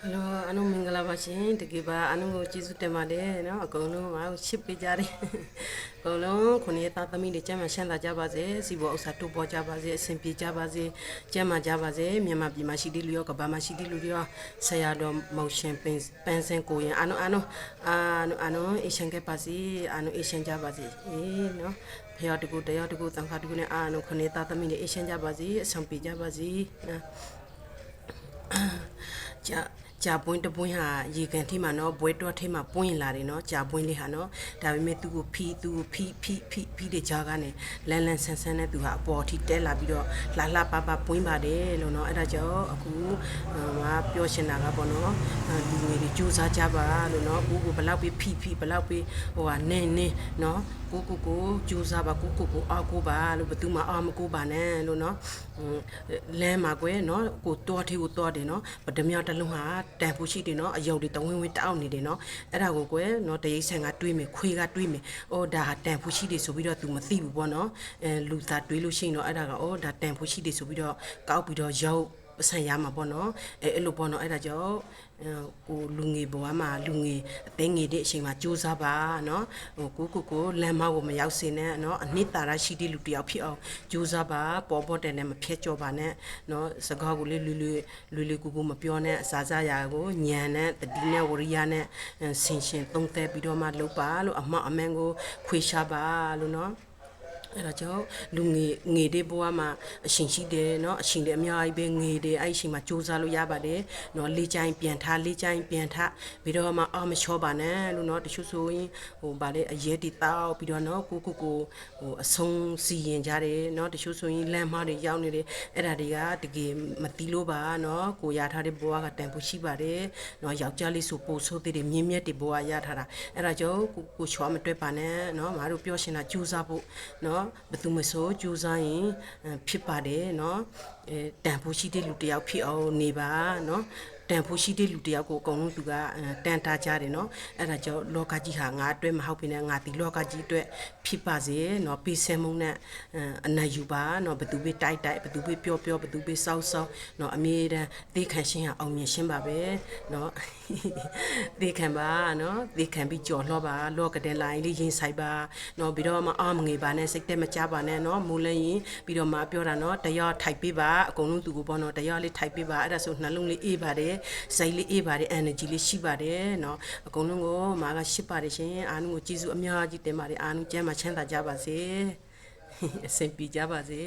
ဟယ်လိုအနုမင်္ဂလာပါရှင်တကယ်ပါအနုကိုကျေးဇူးတင်ပါတယ်နော်အကုန်လုံးငါ့ကိုချစ်ပေးကြတယ်အကုန်လုံးခုနှစ်သားသမီးတွေကျမ်းမာရှမ်းသာကြပါစေစီဘောဥစ္စာတိုးပေါ်ကြပါစေအဆင်ပြေကြပါစေကျမ်းမာကြပါစေမြန်မာပြည်မှာရှိတဲ့လူရောကမ္ဘာမှာရှိတဲ့လူတွေရောဆရာတော်မောင်ရှင်ပင်ပန်းစင်ကိုရင်အနုအနုအာနုအနုအေရှန်ကပါစီအနုအေရှန်ကြပါစေအေးနော်ဖျော်တကူတရားတကူတန်ခါတကူနဲ့အာနုခုနှစ်သားသမီးတွေအေရှန်ကြပါစေအဆင်ပြေကြပါစေနော်ကြာ ကြာပွင့်တပွင့်ဟာရေကန်ထိမှာနော်ဘွဲတော့ထိမှာပွင့်လာတယ်နော်ကြာပွင့်လေးဟာနော်ဒါပေမဲ့သူ့ကိုဖီးသူ့ကိုဖီးဖီးဖီးဖီးတဲ့ကြားကနေလန်လန်ဆန်းဆန်းနဲ့သူဟာအပေါ်ထိတဲလာပြီးတော့လှလှပပပွင့်ပါတယ်လို့နော်အဲ့ဒါကြောင့်အခုငါပြောရှင်တာကပေါ့နော်လူငယ်တွေစူးစမ်းကြပါလို့နော်ကိုကိုဘလောက်ပြီးဖီးဖီးဘလောက်ပြီးဟိုဟာနင်းနင်းနော်ကိုကိုကိုစူးစမ်းပါကိုကိုကိုအောက်ကိုပါလို့ဘယ်သူမှအောက်မကိုပါနဲ့လို့နော်လမ်းမှာကွယ်နော်ကိုတောထေးကိုတောတယ်နော်ဗဒမြောက်တစ်လုံးဟာတန်ဖို့ရှိတယ်နော်အယုတ်တွေတဝင်းဝင်းတောက်နေတယ်နော်အဲ့ဒါကိုကွယ်နော်တရိတ်ဆန်ကတွေးမယ်ခွေးကတွေးမယ်အော်ဒါဟာတန်ဖို့ရှိတယ်ဆိုပြီးတော့ तू မသိဘူးပေါ့နော်အဲလူသားတွေးလို့ရှိရင်တော့အဲ့ဒါကအော်ဒါတန်ဖို့ရှိတယ်ဆိုပြီးတော့ကောက်ပြီးတော့ရုပ် ပစံရမှာပေါ့နော်အဲအဲ့လိုပေါ့နော်အဲ့ဒါကြောင့်ကိုလူငယ်ဘဝမှာလူငယ်အသိငယ်တဲ့အချိန်မှာစူးစမ်းပါနော်ဟိုကိုကိုကိုလမ်းမကိုမရောက်စေနဲ့နော်အနှစ်သာရရှိတဲ့လူတစ်ယောက်ဖြစ်အောင်စူးစမ်းပါပေါ်ပေါ်တယ်နဲ့မဖြတ်ကျော်ပါနဲ့နော်စကားကိုလေးလွယ်လွယ်လွယ်လွယ်ကူကူမပြောနဲ့အစားစားရာကိုညံနဲ့တတိနဲ့ဝရိယနဲ့ဆင်ရှင်သုံးသက်ပြီးတော့မှလုပ်ပါလို့အမှတ်အမှန်ကိုခွေရှာပါလို့နော် အဲ့တော့ကြောင့်လူငယ်ငယ်တဲ့ဘဝမှာအရှင်ရှိတယ်เนาะအရှင်လည်းအများကြီးပဲငယ်တယ်အဲ့ဒီအချိန်မှာစူးစမ်းလို့ရပါတယ်เนาะလေးချိုင်းပြန်ထားလေးချိုင်းပြန်ထားပြီးတော့မှအော်မချောပါနဲ့လို့เนาะတချို့ဆိုရင်ဟိုဗာလေအရဲတီတောက်ပြီးတော့เนาะကိုကိုကိုဟိုအဆုံးစီရင်ကြတယ်เนาะတချို့ဆိုရင်လမ်းမတွေရောက်နေတယ်အဲ့ဒါတွေကတကယ်မတီးလို့ပါเนาะကိုရထားတဲ့ဘဝကတန်ဖို့ရှိပါတယ်เนาะယောက်ျားလေးဆိုပို့ဆိုးသေးတယ်မြင်းမြတ်တွေဘဝရထားတာအဲ့ဒါကြောင့်ကိုကိုချောမတွက်ပါနဲ့เนาะမတို့ပြောရှင်တာကြိုးစားဖို့เนาะ ะနော်ဘသူမဆိုကြိုးစားရင်ဖြစ်ပါတယ်နော်အဲတန်ဖိုးရှိတဲ့လူတယောက်ဖြစ်အောင်နေပါနော် တန်ဖိုးရှိတဲ့လူတယောက်ကိုအကုန်လုံးသူကတန်တာကြတယ်နော်အဲ့ဒါကြောင့်လောကကြီးဟာငါအတွက်မဟုတ်ဘဲနဲ့ငါဒီလောကကြီးအတွက်ဖြစ်ပါစေနော်ပေးဆဲမုန်းနဲ့အနာယူပါနော်ဘသူပဲတိုက်တိုက်ဘသူပဲပြောပြောဘသူပဲစောက်စောက်နော်အမြဲတမ်းသိခံရှင်းဟာအောင်မြင်ရှင်းပါပဲနော်သိခံပါနော်သိခံပြီးကြော်လှော့ပါလောကတဲ့လိုင်းလေးရင်ဆိုင်ပါနော်ပြီးတော့မအောင်ငေပါနဲ့စိတ်တက်မကြပါနဲ့နော်မူလရင်ပြီးတော့မပြောတာနော်တရထိုက်ပေးပါအကုန်လုံးသူကိုပေါ့နော်တရလေးထိုက်ပေးပါအဲ့ဒါဆိုနှလုံးလေးအေးပါတယ်စိတ်လေးအေးပါတယ် energy လေးရှိပါတယ်เนาะအကုန်လုံးကိုမာကရှိပါတယ်ရှင်အားလုံးကိုကျေးဇူးအများကြီးတင်ပါတယ်အားလုံးကျမ်းမှာချမ်းသာကြပါစေအဆင်ပြေကြပါစေ